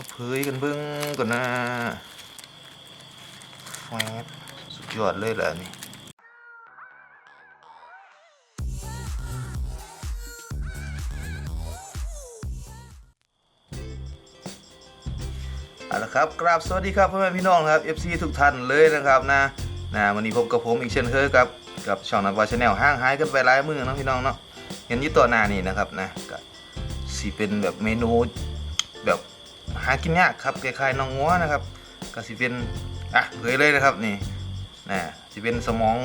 มาเผยกันเบิ่งก่อนนะแหวบสุดยอดเลยแหละนี่เอาละครับกราบสวัสดีครับพ่อแม่พี่น้องครับ FC ทุกท่านเลยนะครับนะนะวันนี้พบกับผมอีกเช่นเคยครับกับช่องนักวาชแนลห้างหายกันไปหลายมือนะพี่น้องเนาะเห็นยี่ต่อหน้านี่นะครับนะก็สีเป็นแบบเมนูแบบ หากินยากครับคล้ายๆน้องงัวนะครับก็สิเป็นอะเผยเลยนะครับนี่นะสิเป็นสมอง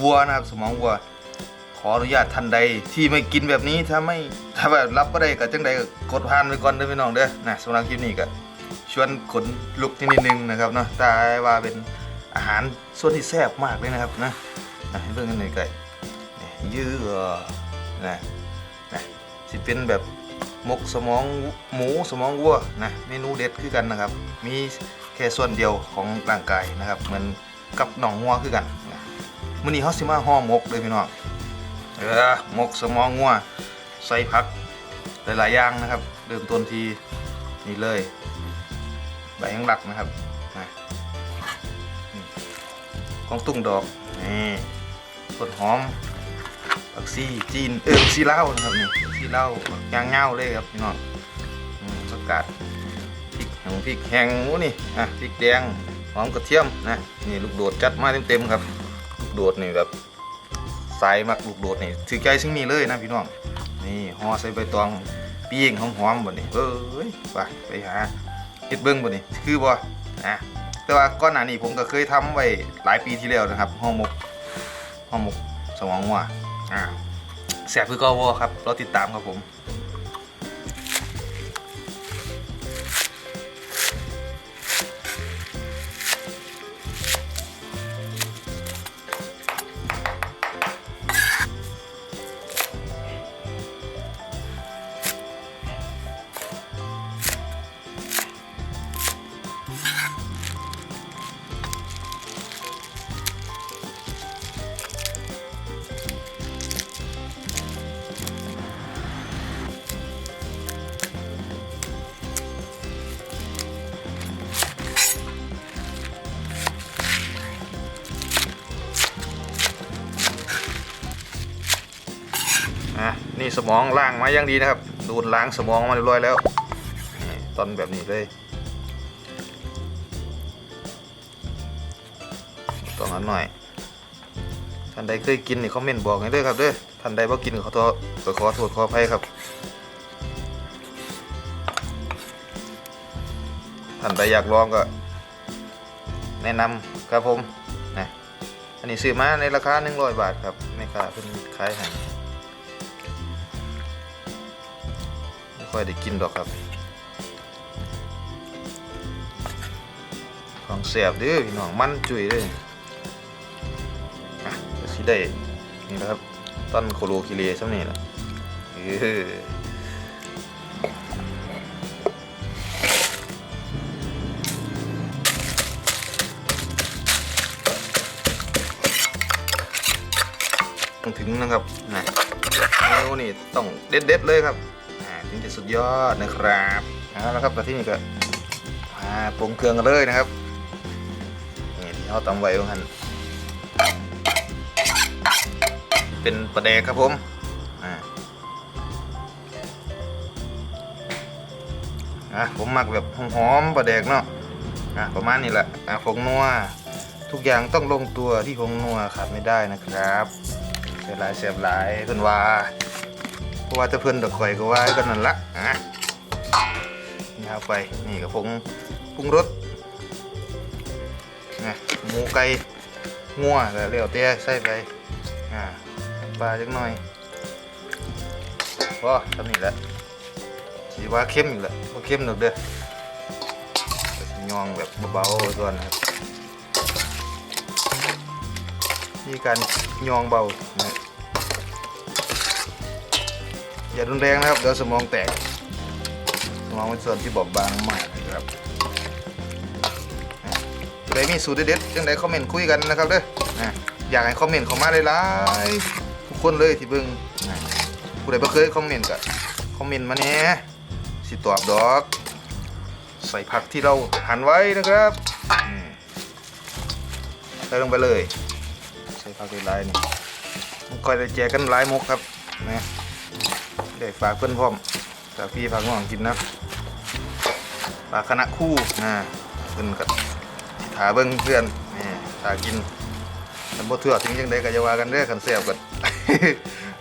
วัวนะครับ สมองวัว ขออนุญาตท่านใดที่ไม่กินแบบนี้ถ้าไม่ถ้าแบบรับก็ได้ก็จังใดก็กดผ่านไปก่อนเด้อพี่น้องเด้อนะสำหรับคลิปนี้ก็ชวนขนลุกนิดนึงนะครับเนาะแต่ว่าเป็นอาหารส่วนที่แซ่บมากเลยนะครับนะนะให้เบิ่งกันหน่อยไก่นี่ยื้อนะนะสิเป็นแบบ หมกสมองหมูสมองวัวนะเมนูเด็ดคือกันนะครับ มีแค่ส่วนเดียวของร่างกายนะครับ เหมือนกับหนองงัวคือกันนะมื้อนี้เฮาสิมาห่อหมกเลยพี่น้องเออหมกสมองงัวใส่ผักหลายๆอย่างนะครับ เริ่มต้นทีนี่เลยใบยังหลักนะครับนะนี่กองตุ้งดอกนี่ต้นหอม ผักซีจีนเออผักซีเหล้านะครับนี่ผักซีเหล้ายางเง่าเลยครับพี่น้องสกัดพริกแห้งพริกแห้งหมูนี่อะพริกแดงหอมกระเทียมนะนี่ลูกโดดจัดมาเต็มๆครับลูกโดดนี่แบบสายมักลูกโดดนี่ถือใจซึ่งนี่เลยนะพี่น้องนี่ห่อใส่ใบตองปิ้งหอมๆแบบนี้เอ้ยไปไปหาเฮ็ดเบิ้งบ่นี่คือบ่นะแต่ว่าก่อนหนานี้ผมก็เคยทำไว้หลายปีที่แล้วนะครับห่อหมกห่อหมกสมองวัว อ่าแสบคือกอวครับรอติดตามครับผม นี่สมองล้างมาอย่างดีนะครับดูดล้างสมองมาเรียบร้อยแล้วตอนแบบนี้เลยต้องอันหน่อยท่านใดเคยกินนี่คอมเมนต์บอกให้ด้วยครับเด้อท่านใดบ่กินขอโทษขอขอโทษขออภัยครับท่านใดอยากลองก็ แนะนำครับผมนะอันนี้ซื้อมาในราคา 100 บาทครับไม่ค่าเพิ่นขายให้ ค่อยได้กินดอกครับ ของแสบเด้อพี่น้องมันจุยเลยอะสิได้นี่นะครับต้นโคโลคิเลซ้ำนี่แหละเออต้องถึงนะครับนะเมนูนี่ต้องเด็ดๆเลยครับ จะสุดยอดนะครับเอาแล้วครับแต่ที่นี่ก็อ่าปรุงเครื่องกันเลยนะครับนี่ที่เขาตำไว้บางทันเป็นปลาแดกครับผมอ่าอะผมหมักแบบหอมๆปลาแดกเนาะอะประมาณนี้แหละอะผงนัวทุกอย่างต้องลงตัวที่ผงนัวขาดไม่ได้นะครับเสียหลายเสียบหลายเพิ่นว่า ว่าจะเพิ่นดอกข่อยก็ว่ากันนั่นละอะนี่เอาไปนี่กับผงปรุงรสนะหมูไก่งัวแล้วเลี้ยวเตี้ยใส่ไปอ่าปลาจักหน่อยพอทำนี่แหละสีว่าเข้มอีกแล้วว่าเข้มหนึกเด้อสิยองแบบเบาๆไว้ก่อนนะครับนี่การยองเบานะ อย่ารุนแรงนะครับเดี๋ยวสมองแตก สมองเป็นส่วนที่บอบบางมากนะครับผู้ใดมีสูตรเด็ดๆจังใดคอมเมนต์คุยกันนะครับเด้อนะอยากให้คอมเมนต์เข้ามาหลายๆทุกคนเลยที่เบิ่งผู้ใดบ่เคยคอมเมนต์ก็คอมเมนต์มาแหน่สิตอบดอก ใส่ผักที่เราหั่นไว้นะครับใส่ลงไปเลย ใส่ผักในลายนี่มันคอยได้แจกกันหลายมกครับนะ ได้ฝากเพื่อนพร้อมฝากพี่ฝากน้องกินนะฝากคณะคู่นะเพื่อนกับถาเบิ้งเพื่อนนี่ถากินมันบ่เถื่อถึงยังไดก็จะว่ากันเด้อกันแซ่บกัน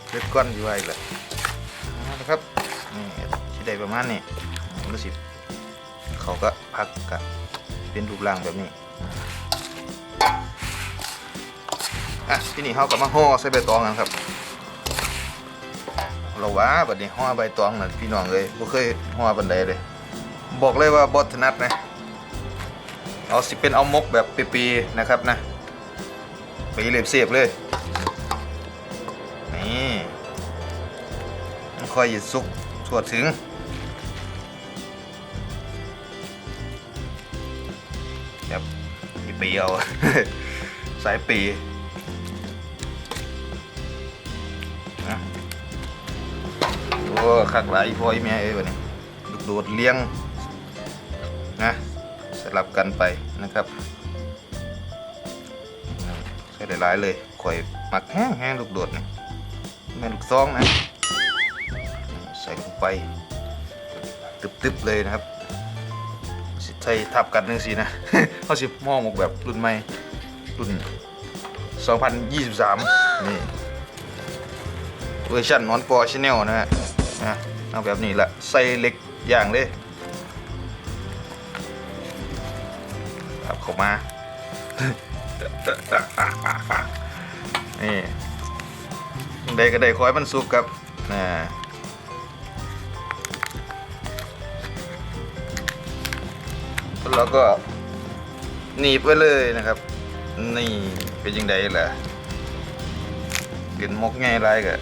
เล็ดก้อนอยู่ไว้แหละเอาละครับนี่ที่ได้ประมาณนี้รู้สึกเขาก็พักกับเป็นรูปร่างแบบนี้อะที่นี่เขากับมาห่อใส่ใบตองกันครับ เราว่าบัดนี้ห่อใบตองน่ะพี่น้องเลยบ่เคยห่อบันไดเลย บอกเลยว่าบอถนัดนะ เอาสิเป็นเอามกแบบปีๆนะครับนะปีเหล็บเสียบเลย นี่ค่อยหยุดสุกทั่วถึงแบบปีเอาสายปี โอ้ขักหลายพ่ออีแม่เอ้ยวันนี้ลูกโดดเลี้ยงนะสลับกันไปนะครับใส่หลายๆเลยข่อยหมักแห้งแห้งลูกโดดนี่แม่ลูกซองนะใส่ลงไปตึบๆเลยนะครับใส่ทับกันนึงสินะเขาสิมองหมกแบบรุ่นใหม่รุ่น 2023 นี่เวอร์ชันนอนปอชแนลนะฮะ นะเอาแบบนี้แหละใส่เล็กอย่างเลยครับเข้ามา นี่ได้ก็ได้คอยมันสุกครับนะแล้วก็หนีบไว้เลยนะครับ นี่เป็นยังไงล่ะกินมกง่ายไรก็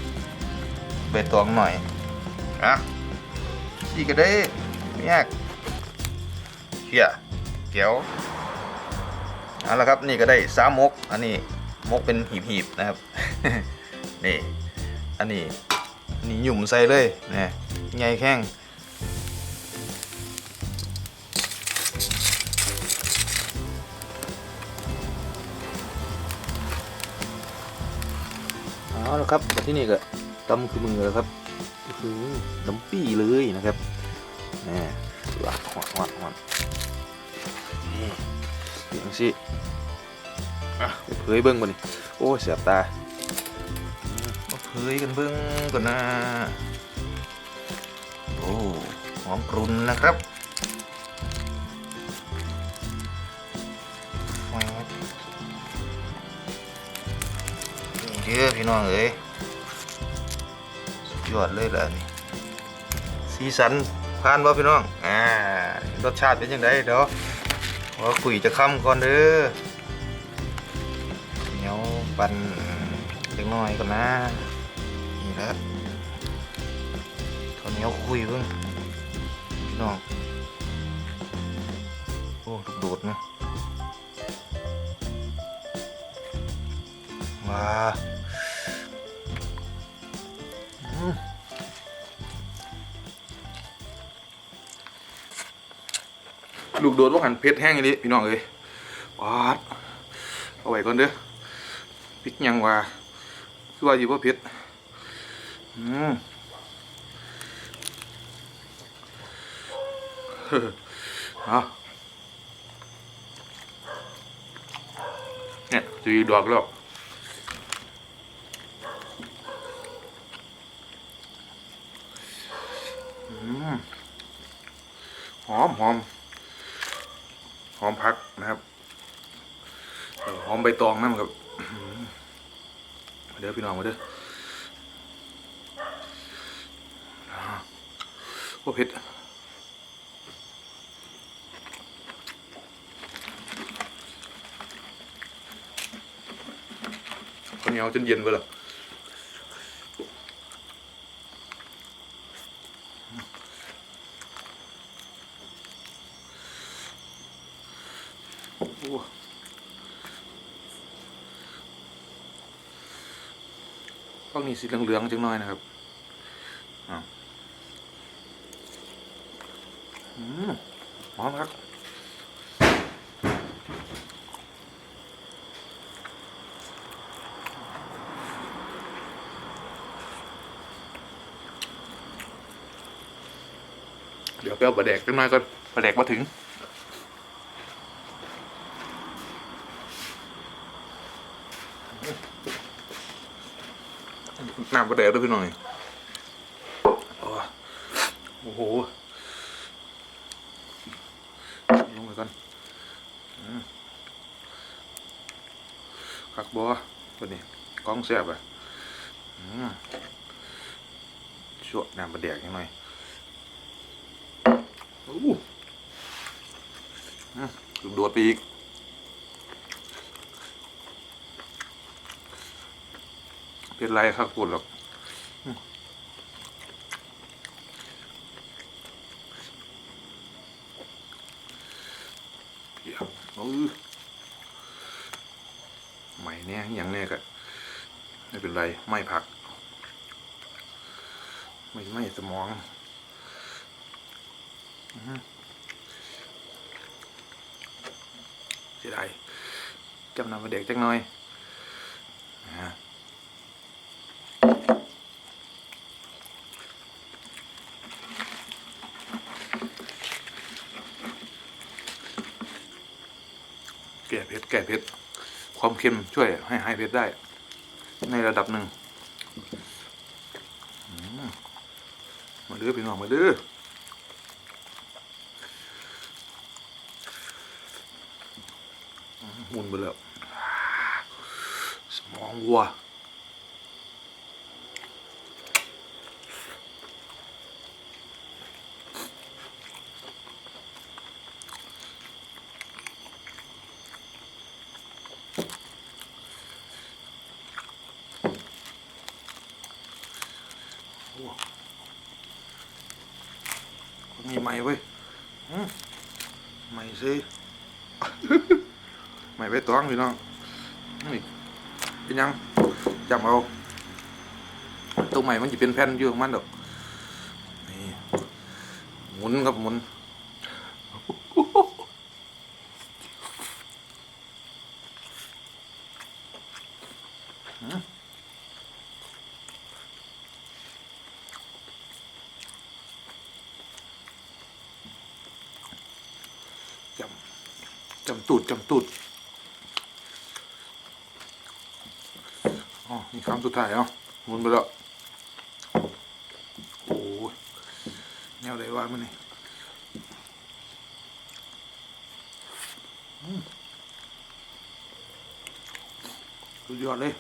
ใบตองหน่อย อะสี่ก็ได้ไม่ยากเฮียเกียวเอาละครับนี่ก็ได้สามมก อันนี้มกเป็นหีบๆนะครับ นี่ อันนี้นนี้หยุ่มใส่เลยนะไงแข้งเอาละครับที่นี่ก็ตำคือมือแล้วครับ คือน้ำปี้เลยนะครับนี่หลักหอดหอดหอดนี่เสียงสิอะไปเผยเบิ้งบ่นี่โอ้เสียบตาเผยกันเบิ้งก่อนนะโอ้หอมกรุ่นนะครับนี่เด้อพี่น้องเอ้ย ยอดเลยแหละนี่สีสันผ่านบ่พี่น้องอ่ารสชาติเป็นยังไงเดี๋ยวว่าคุยจะค้ำก่อนเด้อเหนียวปั่นเล็กน้อยก่อนนะนี่และข้าวเหนียวคุยเพิ่งพี่น้องโอ้ลูกโดดนะว้า ลูกโดดว่าหันเพชรแห้งอย่างนี้พี่น้องเอ้ยปาดเอาไว้ก่อนเด้อพริกยังว่าคือว่าอยู่ว่าเพชรอืมเฮ้อเอาเนี่ยจะอีดอกแล้วอืมหอมหอม หอมพักนะครับหอมใบตองนั่นครับอื้อหือมาเด้อพี่น้องมาเด้อโอ้เผ็ดข้าวเหนียวจนเย็นไปแล้วโอ้ ต้องนี่สีเหลืองๆจังน่อยนะครับอืมหอมครับเดี๋ยวไปเอาปลาแดกกันหน่อยก่อนปลาแดกมาถึง น้ำปลาแดกด้วยพี่หน่อยโอ้โอ้โหลงไปก่อนคักบัวตัวนี้กล้องเสียบอะชั่วน้ำปลาแดกยังหน่อยอู้อืมถึงโดดไปอีก เป็นไรครับคุณหรอกเพียวเออใหม่เนี่ยอย่างเนี้ยก็ไม่เป็นไร ไม่ผัก ไม่ไม่สมองเสียดายจำนำมาเด็กจักหน่อยนะแก่เผ็ดแก่เผ็ด ความเค็มช่วยให้หายเผ็ดได้ ในระดับหนึ่งมาเด้อพี่น้องมาเด้อมุนไปแล้วสมองวัว มีไม้เว้ยอืมไม้สิไม่ไปต้องพี่น้องนี่เป็นยังจำเอาตรงใหม่มันจะเป็นแผ่นอยู่ของมันดอกนี่หมุนครับหมุนหืมจำจำตูดจำตูด อ๋อนี่คำสุดท้ายเนาะมุนไปแล้วโอ้ยแนวไหนวะมันนี่สุดยอดเลย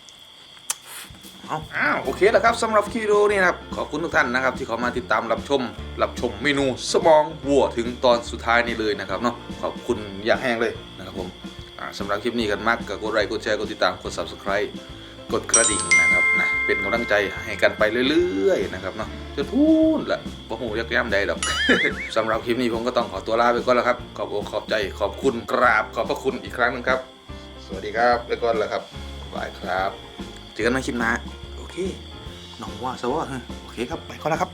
อาอ้าวโอเคแล้วครับสำหรับคลิปวิดีโอนี้นะครับขอบคุณทุกท่านนะครับที่เข้ามาติดตามรับชม รับชมเมนูสมองวัวถึงตอนสุดท้ายนี้เลยนะครับเนาะขอบคุณอย่างแห้งเลยนะครับผมสำหรับคลิปนี้กันมากก็กดไลค์กดแชร์กดติดตามกด subscribe กดกระดิ่งนะครับนะเป็นกำลังใจให้กันไปเรื่อยๆนะครับเนาะจนพูนละบ่หูยักย่ำใดดอกสำหรับคลิปนี้ผมก็ต้องขอตัวลาไปก่อนแล้วครับ ขอบอกขอบใจขอบคุณกราบขอบพระคุณอีกครั้งหนึงครับ สวัสดีครับไปก่อนแล้วครับบายครับ เจอกันใหม่คลิปหน้าโอเคน้องว่าสวัสดีโอเคครับไปก่อนแล้วครับ